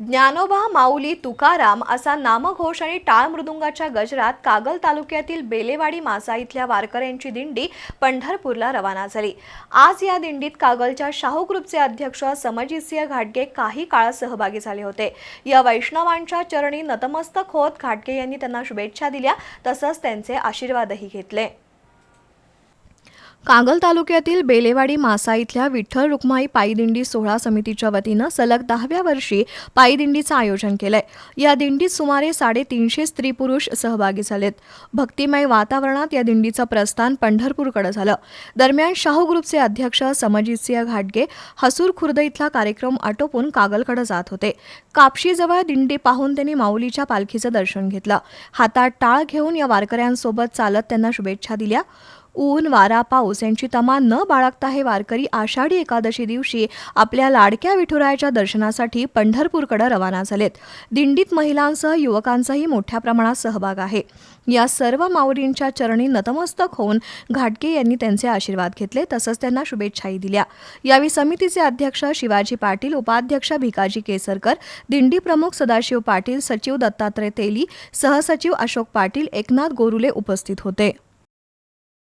ज्ञानोबा माऊली तुकाराम असा नामघोष आणि टाळ मृदुंगाच्या गजरात कागल तालुक्यातील बेलेवाडी मासा इथल्या वारकऱ्यांची दिंडी पंढरपूरला रवाना झाली. आज या दिंडीत कागलच्या शाहू ग्रुपचे अध्यक्ष समजितसिंह घाटगे काही काळ सहभागी झाले होते. या वैष्णवांच्या चरणी नतमस्तक होत घाटगे यांनी त्यांना शुभेच्छा दिल्या तसंच त्यांचे आशीर्वादही घेतले. कागल तालुक्यातील बेलेवाडी मासा इथल्या विठ्ठल रुक्माई पायदिंडी सोहळा समितीच्या वतीनं सलग दहाव्या वर्षी पायदिंडीचं आयोजन केलंय. या दिंडीत सुमारे साडेतीनशे स्त्री पुरुष सहभागी झालेत. भक्तिमय वातावरणात या दिंडीचं प्रस्थान पंढरपूरकडे झालं. दरम्यान शाहू ग्रुपचे अध्यक्ष समजितसिंह घाटगे हसूर खुर्द इथला कार्यक्रम आटोपून कागलकडे जात होते. कापशीजवळ दिंडी पाहून त्यांनी माऊलीच्या पालखीचं दर्शन घेतलं. हातात टाळ घेऊन या वारकऱ्यांसोबत चालत त्यांना शुभेच्छा दिल्या. ऊन वारा पाऊस यांची तमा न बाळगता हे वारकरी आषाढी एकादशी दिवशी आपल्या लाडक्या विठुरायाच्या दर्शनासाठी पंढरपूरकडे रवाना झालेत. दिंडीत महिलांसह युवकांचाही मोठ्या प्रमाणात सहभाग आहे. या सर्व माऊलींच्या चरणी नतमस्तक होऊन घाटगे यांनी त्यांचे आशीर्वाद घेतले तसंच त्यांना शुभेच्छाही दिल्या. यावेळी समितीचे अध्यक्ष शिवाजी पाटील उपाध्यक्ष भिकाजी केसरकर दिंडी प्रमुख सदाशिव पाटील सचिव दत्तात्रय तेली सहसचिव अशोक पाटील एकनाथ गोरुले उपस्थित होते.